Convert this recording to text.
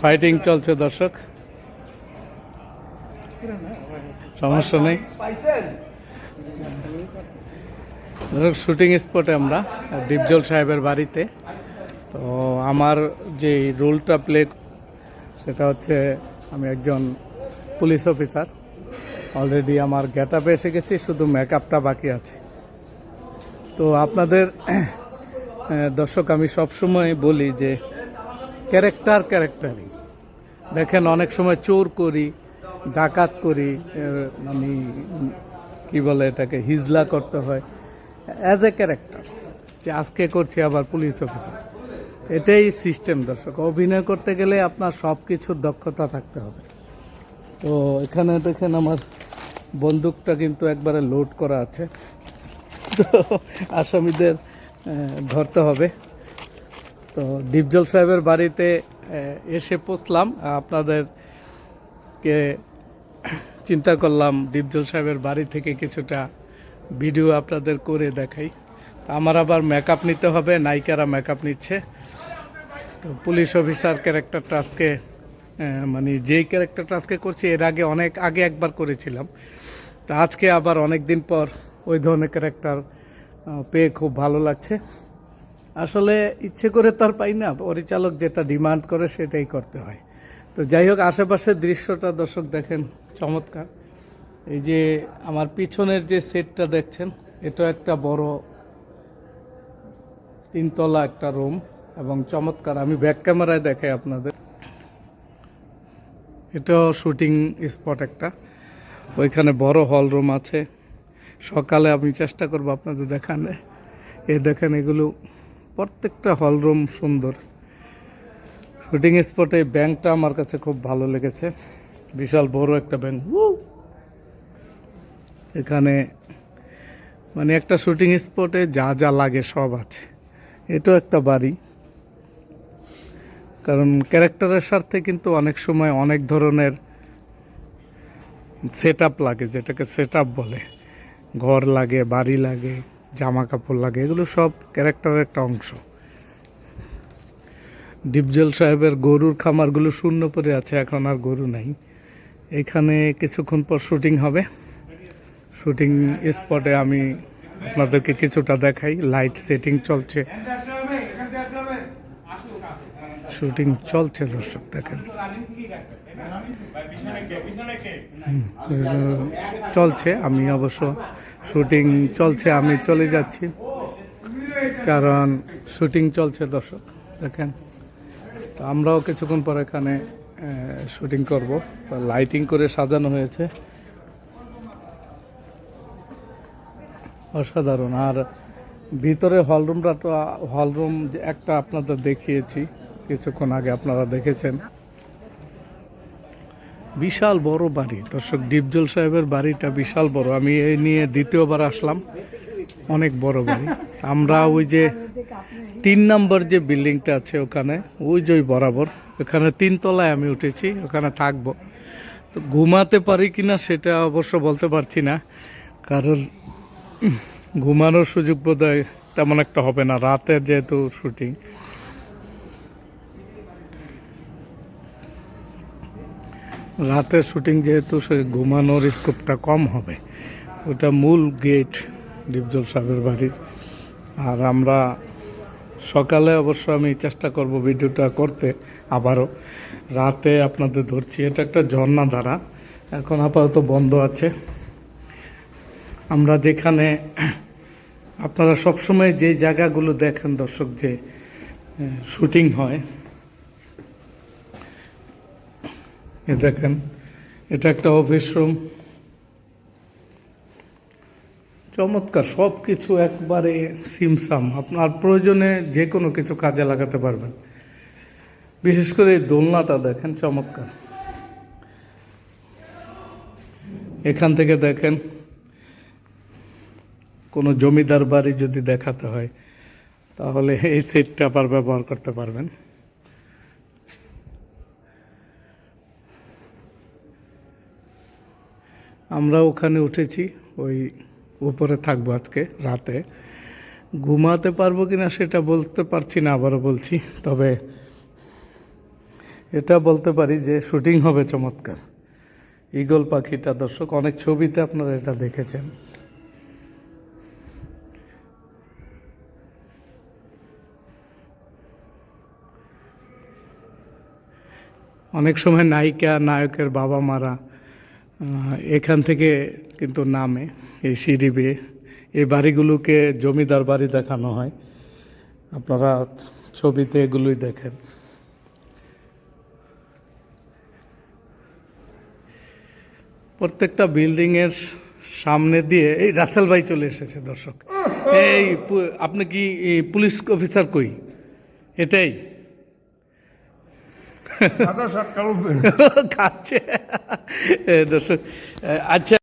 Fighting চলছে, দর্শক। সমস্যা নেই। দর্শক শুটিং স্পটে আমরা, দীপজল সাহেবের বাড়িতে। তো আমার যে রোলটা প্লে সেটা হচ্ছে আমি একজন পুলিশ অফিসার অলরেডি আমার গেট আপে এসে গেছি, শুধু মেকআপটা বাকি আছে। তো আপনাদের দর্শক, আমি সবসময় বলি যে ক্যারেক্টার ক্যারেক্টারই। দেখেন অনেক সময় চোর করি ডাকাত করি উম, কি বলে এটাকে হিজলা করতে হয়। অ্যাজ এ ক্যারেক্টার যে আজকে করছি আবার পুলিশ অফিসার এটাই সিস্টেম দর্শক। অভিনয় করতে গেলে আপনার সব কিছুর দক্ষতা থাকতে হবে। তো এখানে দেখেন আমার বন্দুকটা কিন্তু একবারে লোড করা আছে। তো আসামিদের ধরতে হবে। তো ডিপজল সাহেবের বাড়িতে এসে পৌঁছলাম। আপনাদেরকে চিন্তা করলাম ডিপজল সাহেবের বাড়ি থেকে কিছুটা ভিডিও আপনাদের করে দেখাই। তো আমার আবার মেকআপ নিতে হবে, নায়িকারা মেকআপ নিচ্ছে। তো পুলিশ অফিসার ক্যারেক্টারটা আজকে মানে যেই ক্যারেক্টারটা আজকে করছি, এর আগে অনেক, আগে একবার করেছিলাম। তো আজকে আবার অনেক দিন পর ওই ধরনের ক্যারেক্টার পেয়ে খুব ভালো লাগছে। আসলে ইচ্ছে করে তার পাই না, পরিচালক যেটা ডিমান্ড করে সেটাই করতে হয়। তো যাই হোক, আশেপাশের দৃশ্যটা দর্শক দেখেন, চমৎকার। এই যে আমার পিছনের যে সেটটা দেখছেন, এটা একটা বড় তিনতলা একটা রুম এবং চমৎকার, আমি ব্যাক ক্যামেরায় দেখাই আপনাদের। এটাও শুটিং স্পট একটা। ওইখানে বড় হল রুম আছে। সকালে আমি চেষ্টা করব আপনাদের দেখানে। এ দেখেন এগুলো প্রত্যেকটা হলরুম সুন্দর। শুটিং স্পটে ব্যাংকটা আমার কাছে খুব ভালো লেগেছে। বিশাল বড় একটা ব্যাংক। এখানে মানে একটা শুটিং স্পটে যা যা লাগে সব আছে। এটাও একটা বাড়ি। কারণ ক্যারেক্টারের স্বার্থে কিন্তু অনেক সময় অনেক ধরনের সেট লাগে, যেটাকে সেট বলে। ঘর লাগে, বাড়ি লাগে। জামা কাপড় লাগে, এগুলো সব ক্যারেক্টারের একটা অংশ। ডিপজল সাহেবের গরুর খামারগুলো শূন্য পড়ে আছে, এখন আর গরু নাই। এখানে কিছুক্ষণ পর শুটিং হবে। শুটিং স্পটে আমি আপনাদেরকে কিছুটা দেখাই লাইট সেটিং চলছে। শুটিং চলছে, দর্শক দেখেন। চলছে, আমি অবশ্য শুটিং চলছে, আমি চলে যাচ্ছি। কারণ শুটিং চলছে, দর্শক, দেখেন। তো আমরাও কিছুক্ষণ পর এখানে শুটিং করব। লাইটিং করে সাজানো হয়েছে। অসাধারণ, আর ভিতরে হলরুমটা তো হলরুম একটা আপনাদের দেখিয়েছি, কিছুক্ষণ আগে আপনারা দেখেছেন। বিশাল বড় বাড়ি। দর্শক, ডিপজল সাহেবের বাড়িটা বিশাল বড়। আমি এই নিয়ে দ্বিতীয়বার আসলাম। অনেক বড় বাড়ি। আমরা ওই যে তিন নম্বর যে বিল্ডিংটা আছে ওখানে, ওই যে বরাবর, ওখানে তিনতলায় আমি উঠেছি, ওখানে থাকব। তো ঘুমাতে পারি কিনা সেটা অবশ্য বলতে পারছি না। কারণ ঘুমানোর সুযোগ বোধহয় তেমন একটা হবে না, রাতের যেহেতু শুটিং রাতের শুটিং যেহেতু, সে ঘুমানোর স্কোপটা কম হবে। ওটা মূল গেট ডিপজল সাহেবের বাড়ির। আর আমরা সকালে অবশ্য আমি চেষ্টা করব ভিডিওটা করতে আবারও। রাতে আপনাদের ধরছি, এটা একটা ঝর্ণা ধারা এখন আপাতত বন্ধ আছে। আমরা যেখানে আপনারা সবসময় যে জায়গাগুলো দেখেন দর্শক, যে শুটিং হয়, এ দেখেন, এটা একটা অফিস রুম। চমৎকার সব কিছু একবারে সিমসাম। আপনার প্রয়োজনে যে কোনো কিছু কাজে লাগাতে পারবেন। বিশেষ করে এই দোলনাটা দেখেন, চমৎকার। এখান থেকে দেখেন কোনো জমিদার বাড়ি যদি দেখাতে হয়, তাহলে এই সেটটা আবার ব্যবহার করতে পারবেন। আমরা ওখানে উঠেছি, ওই উপরে থাকব আজকে, রাতে। ঘুমাতে পারব কি না সেটা বলতে পারছি না, আবারও বলছি, তবে এটা বলতে পারি যে শুটিং হবে চমৎকার। ঈগল পাখিটা দর্শক, অনেক ছবিতে আপনারা এটা দেখেছেন। অনেক সময় নায়িকা, নায়কের বাবা মারা এখান থেকে কিন্তু নামে এই সিঁড়ি বেয়ে। এই বাড়িগুলোকে জমিদার বাড়ি দেখানো হয়। আপনারা ছবিতে এগুলোই দেখেন। প্রত্যেকটা বিল্ডিং এর সামনে দিয়ে, এই রাসেল ভাই চলে এসেছে দর্শক। এই আপনি কি পুলিশ অফিসার কই? এটাই। সাদা শার্ট কালো খাচ্ছে। দর্শক আচ্ছা।